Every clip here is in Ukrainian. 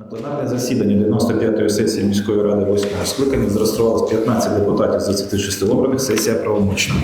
На пленарне засідання 95-ї сесії міської ради 8-го скликання зареєструвалося 15 депутатів з 26 обраних. Сесія правомочна.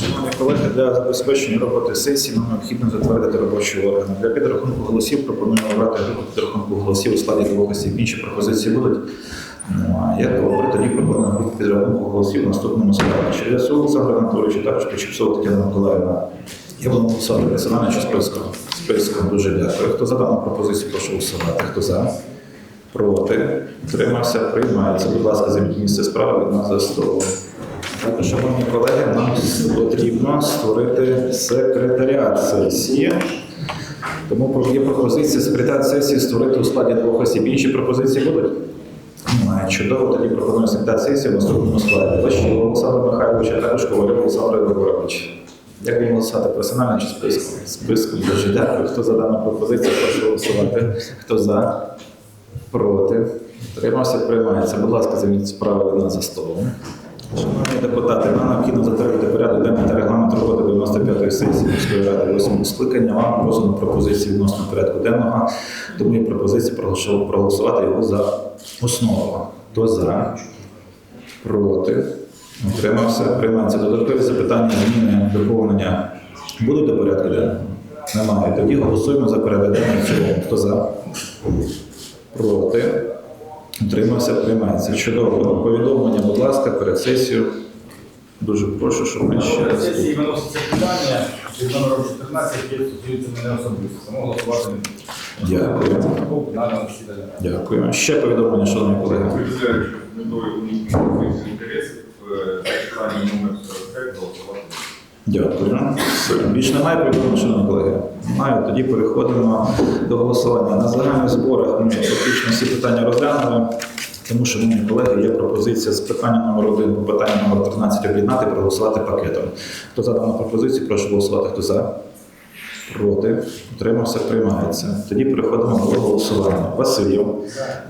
Шановні колеги, для забезпечення роботи сесії нам необхідно затвердити робочі органи. Для підрахунку голосів пропонуємо обрати групу підрахунку голосів у складі двох осіб. Інші пропозиції будуть. Немає. Добре, тоді пропонуємо групу підрахунку голосів в наступному складі. Черв'яцу Олександр Анатолійович, також Почіпсова Тетяна Миколаївна. Я буду персонально чи списком. Списком дуже дякую. Хто за дану пропозицію, прошу голосувати. Хто за? Проти? Утримався? Приймається. Будь ласка, займіть місце справи від нас за столом. Також, шановні колеги, нам потрібно створити секретаріат сесії. Тому є пропозиція секретаріат сесії створити у складі двох осіб. Інші пропозиції будуть? Чудово, тоді пропоную секретар сесії в наступному складі. Лещі Олександр Михайлович, а також Ковалів Олександр. Як ви голосувати персонально чи списком? Списком дуже дякую. Хто за дану пропозицію, прошу голосувати. Хто за? Проти? Тримався, приймається. Будь ласка, займіть справи нас за столом. Шановні депутати, нам необхідно затвердити порядок денний та регламент роботи 95-ї сесії міської ради 8 скликання. Вам роздано пропозиції відносно порядку денного, тому є пропозиція проголосу- проголосувати його за основу. Хто за? Проти? Утримався? Приймається. Додаткові запитання, зміни, доповнення будуть до порядку денного? Немає. Тоді голосуємо за порядок денний в цілому. Хто за? Проти? Утримався, приймається. Чудово. Повідомлення, будь ласка, перед сесією. Дуже прошу, щоб ми ще раз. сесії виноситься питання під номером 14, яке стосується мене особисто. Тому голосувати Дякую. пленарному засіданні. Дякую. Ще повідомлення, шановні колеги. Що метою уникнення конфлікту інтересів е, номер 45 голосувати. Дякую. Все. Більше немає повідомлень, шановні колеги? Немає. Тоді переходимо до голосування. На загальних зборах ми фактично всі питання розглянули. Тому, шановні колеги, є пропозиція з питання номер 1 по питання номер 13 об'єднати, проголосувати пакетом. Хто за дану пропозицію, прошу голосувати. Хто за? Проти. Утримався, приймається. Тоді переходимо до голосування. Васильєв,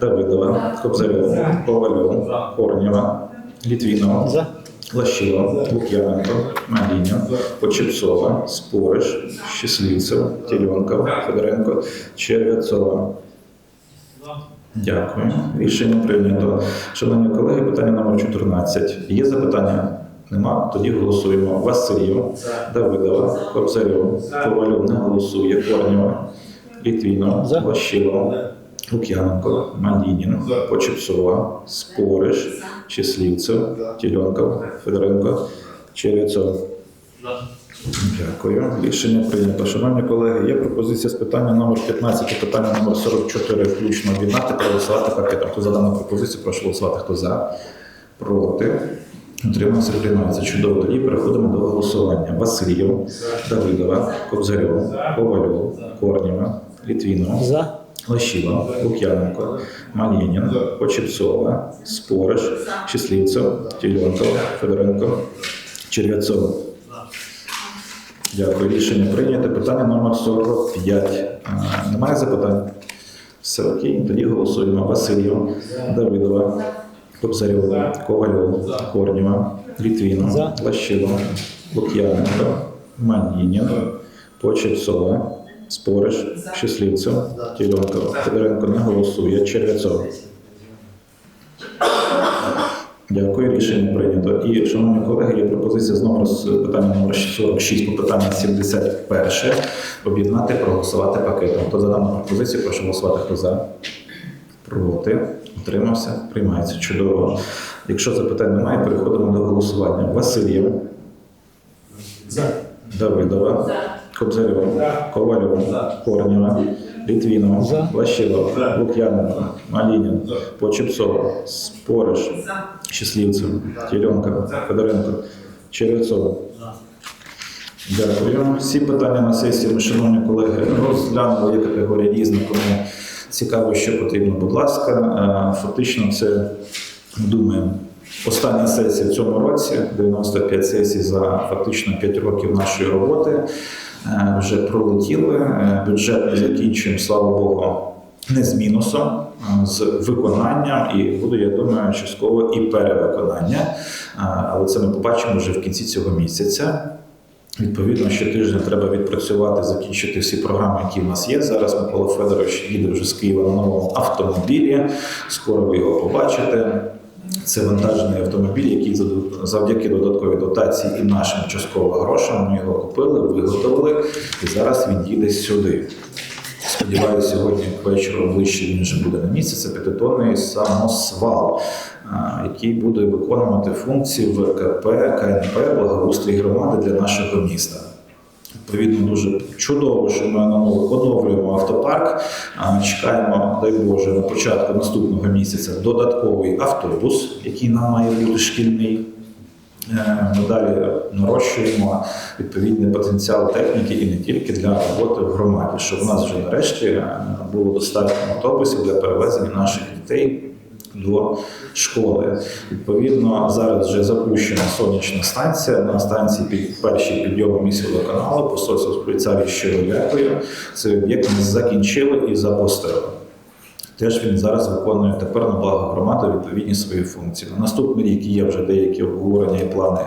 Давидова, Кобзарьов, Ковальов, Корнєва, Літвінова, Лащила, Лук'яненко, Маліньо, Почепцова, Спориш, Щасливцев, Тільонков, Федоренко, Черв'яцова. Дякую. Рішення прийнято. Шановні колеги, питання номер 14. Є запитання? Нема? Тоді голосуємо. Васильєв, Давидова, Кобзарьов, Ковальов не голосує, Корнєва, Літвінов, Лащило, Лук'яненко, Малінін, Почепцова, Спориш, Щасливцев, Тільонков, Федоренко, Черв'яцов. Дякую. Рішення прийнято. Шановні колеги, є пропозиція з питання номер 15 і питання номер 44 включно об'єднати, проголосувати пакетом. Хто за дану пропозицію, прошу голосувати. Хто за? Проти? Утримався, приймається. Чудово. Тоді переходимо до голосування. Васильєв, Давидова, Кобзарьов, Ковальов, Корніва, Літвінова, Лащила, Лук'яненко, Малінін, Почепцова, Спориш, Щасливцев, Тільонков, Федоренко, Черв'яцов. Дякую. Рішення прийнято. Питання номер 45. А, Немає запитань? Все окей. Тоді голосуємо. Васильєв, Давидова, Кобзарьов, Ковальов, Корніва, Літвінов, За. Лащило, Лук'яненко, Манінін, Почепцова, Спориш, Щасливцев, Тільонков, Федоренко не голосує, Черв'яцов. Дякую, рішення прийнято. І, шановні колеги, є пропозиція знову з питання номер 46 по питанню 71 об'єднати, проголосувати пакетом. Хто за дану пропозицію, прошу голосувати. Хто за? Проти. Утримався. Приймається. Чудово. Якщо запитань немає, переходимо до голосування. Васильєв. Давидова. Кобзарьов. Ковальов. Корнєва. Літвінова. За. Лащилов. Лук'яненко. Малінін. Почепцова. Спориш. Щасливцев. Тіленко. Федоренко. Червецова. Дякую. Всі питання на сесії ми, шановні колеги, розглянули є категорія різних, кому цікаво, що потрібно, будь ласка. Е, Фактично, це думаємо. Остання сесія в цьому році, 95 сесій за фактично 5 років нашої роботи. Е, Вже пролетіли. Е, Бюджет ми закінчуємо, слава Богу, не з мінусом, з виконанням, і буде, я думаю, частково і перевиконання. Е, Але це ми побачимо вже в кінці цього місяця. Відповідно, щотижня треба відпрацювати, закінчити всі програми, які в нас є. Зараз Микола Федорович їде вже з Києва на новому автомобілі. Скоро ви його побачите. Це вантажний автомобіль, який завдяки додатковій дотації і нашим частково грошам ми його купили, виготовили, і зараз він їде сюди. Сподіваюся, сьогодні к вечору ближче він вже буде на місці. Це п'ятитонний самосвал, який буде виконувати функції ВКП, КНП, благоустрій громади для нашого міста. Відповідно, дуже чудово, що ми оновлюємо оновлюємо автопарк. Чекаємо, дай Боже, на початку наступного місяця додатковий автобус, який нам має бути шкільний. Е, Ми далі нарощуємо відповідний потенціал техніки і не тільки для роботи в громаді, щоб у нас вже нарешті е, було достатньо автобусів для перевезення наших дітей до школи. Відповідно, зараз вже запущена сонячна станція. На станції під перші підйоми міськводоканалу посольство в Швейцарії щиро дякую. Цей об'єкт ми закінчили і запустили. Теж він зараз виконує тепер на благо громади відповідні свої функції. На наступний рік є вже деякі обговорення і плани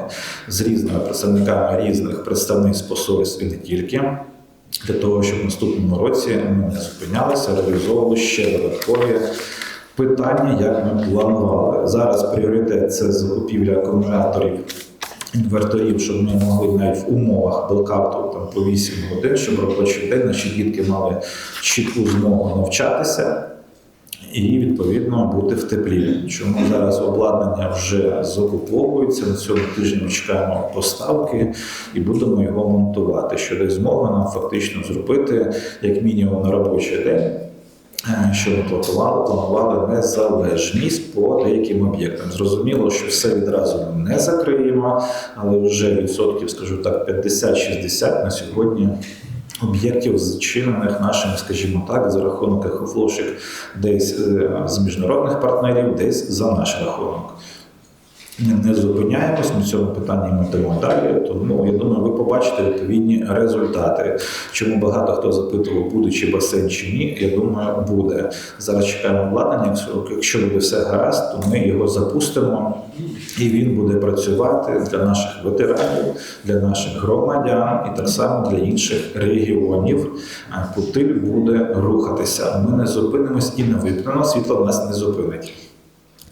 з різними представниками різних представництв посольств і не тільки. Для того, щоб в наступному році ми не зупинялися, реалізовували ще додаткові питання, як ми планували. Зараз пріоритет це закупівля акумуляторів. Інверторів, щоб ми могли навіть в умовах белкауту там по 8 годин, щоб робочий день наші дітки мали чітку змогу навчатися і відповідно бути в теплі. Чому зараз обладнання вже закуповується на цьому тижні? Ми чекаємо поставки і будемо його монтувати, що дасть змогу нам фактично зробити як мінімум на робочий день. Е, Що ми планували, планували незалежність по деяким об'єктам. Зрозуміло, що все відразу не закриємо, але вже відсотків, скажу так, 50-60 на сьогодні об'єктів, зчинених нашими, скажімо так, за рахунок ехофлошик десь е, з міжнародних партнерів, десь за наш рахунок. Не зупиняємось на цьому питанні, ми йдемо далі. Тому я думаю, ви побачите відповідні результати. Чому багато хто запитував, буде чи басейн чи ні. Я думаю, буде. Зараз чекаємо обладнання. Якщо- буде все гаразд, то ми його запустимо і він буде працювати для наших ветеранів, для наших громадян і так само для інших регіонів. Путиль буде рухатися. Ми не зупинимось і не вимкнемо. Світло нас не зупинить.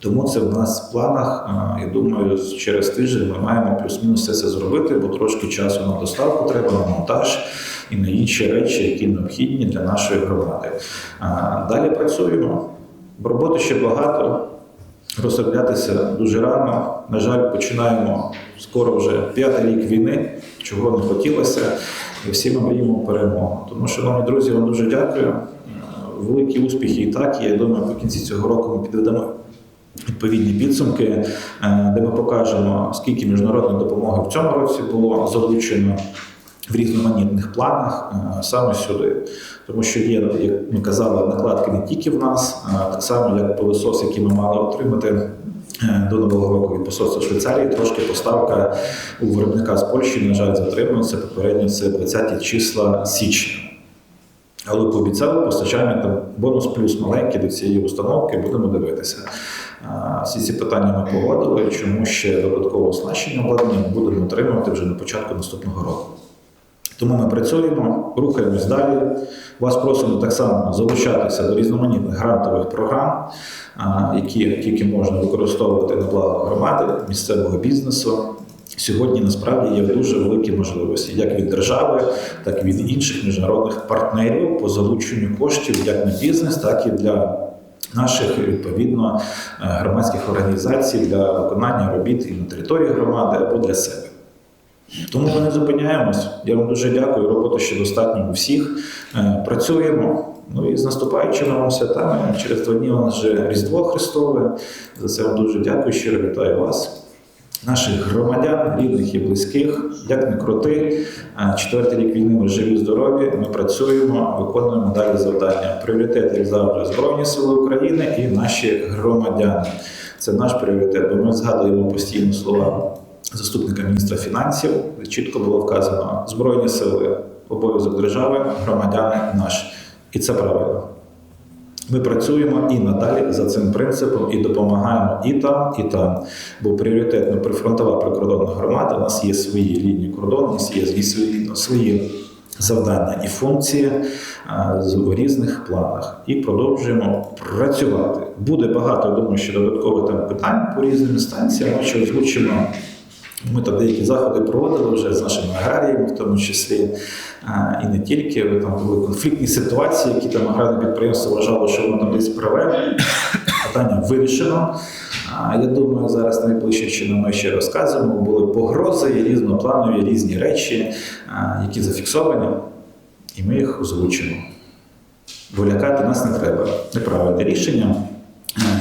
Тому це в нас в планах. Я думаю, через тиждень ми маємо плюс-мінус все це зробити, бо трошки часу на доставку треба, на монтаж і на інші речі, які необхідні для нашої громади. Далі працюємо. Роботи ще багато. Розроблятися дуже рано. На жаль, починаємо скоро вже п'ятий рік війни, чого не хотілося, і всі ми мріємо перемогу. Тому, шановні друзі, вам дуже дякую. Великі успіхи і так. Я думаю, по кінці цього року ми підведемо відповідні підсумки, е, де ми покажемо, скільки міжнародної допомоги в цьому році було залучено в різноманітних планах е, саме сюди. Тому що є, як ми казали, накладки не тільки в нас, а так само, як пилосос, який ми мали отримати е, до нового року від посольства Швейцарії, трошки поставка у виробника з Польщі, на жаль, затримується. Попередньо це 20 числа січня. Але пообіцяли постачання там бонус плюс маленький до цієї установки, будемо дивитися. Всі ці питання ми погодили, чому ще додаткове оснащення обладнання будемо отримувати вже на початку наступного року. Тому ми працюємо, рухаємось далі. Вас просимо так само залучатися до різноманітних грантових програм, які тільки можна використовувати на благо громади, місцевого бізнесу. Сьогодні насправді є дуже великі можливості як від держави, так і від інших міжнародних партнерів по залученню коштів як на бізнес, так і для наших відповідно е, громадських організацій для виконання робіт і на території громади або для себе. Тому ми не зупиняємось. Я вам дуже дякую. Роботи ще достатньо у всіх. Е, Працюємо. Ну і з наступаючими вам святами. Через два дні у нас вже Різдво Христове. За це вам дуже дякую. Щиро вітаю вас. Наших громадян, рідних і близьких, як не крути, Е, четвертий рік війни ми живі, здорові. Ми працюємо, виконуємо далі завдання. Пріоритет, як завжди, Збройні Сили України і наші громадяни. Це наш пріоритет. Бо ми згадуємо постійно слова заступника міністра фінансів, чітко було вказано Збройні сили, обов'язок держави, громадяни наші. І це правильно. Ми працюємо і надалі за цим принципом і допомагаємо і там, і там. Бо пріоритетно прифронтова прикордонна громада, у нас є свої лінії кордону, у нас є свої, свої завдання і функції з- в різних планах. І продовжуємо працювати. Буде багато, я думаю, ще додаткових там питань по різним інстанціям. Ще озвучимо ми там деякі заходи проводили вже з нашими аграріями, в тому числі і не тільки. Там були конфліктні ситуації, які там аграрне підприємство вважало, що воно там десь праве. Питання вирішено. Я думаю, зараз найближче чином ми ще розказуємо. Були погрози різнопланові різні речі, які зафіксовані, і ми їх озвучимо. Бо лякати нас не треба. Неправильне рішення,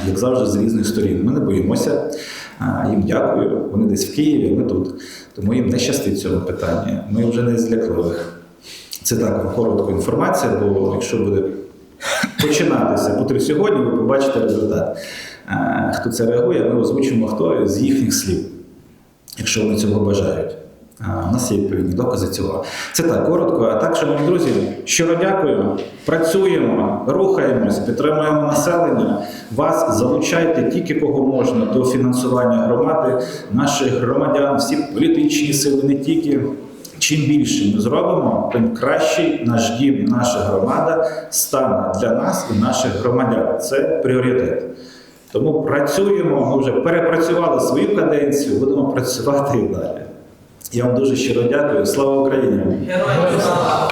як завжди, з різних сторін. Ми не боїмося. Їм дякую. Вони десь в Києві, ми тут. Тому їм не щастить цього питання. Ми вже не з лякливих. Це так коротко інформація, бо якщо буде починатися бути сьогодні, ви побачите результат. Хто це реагує, ми озвучимо хто з їхніх слів, якщо вони цього бажають. У нас є відповідні докази цього. Це так коротко. А так, шановні друзі, щиро дякую. Працюємо, рухаємось, підтримуємо населення. Вас залучайте тільки кого можна до фінансування громади, наших громадян, всі політичні сили, не тільки. Чим більше ми зробимо, тим кращий наш дім, і наша громада стане для нас і наших громадян. Це пріоритет. Тому працюємо, ми вже перепрацювали свою каденцію, будемо працювати і далі. Я вам дуже щиро дякую. Слава Україні! Героям слава!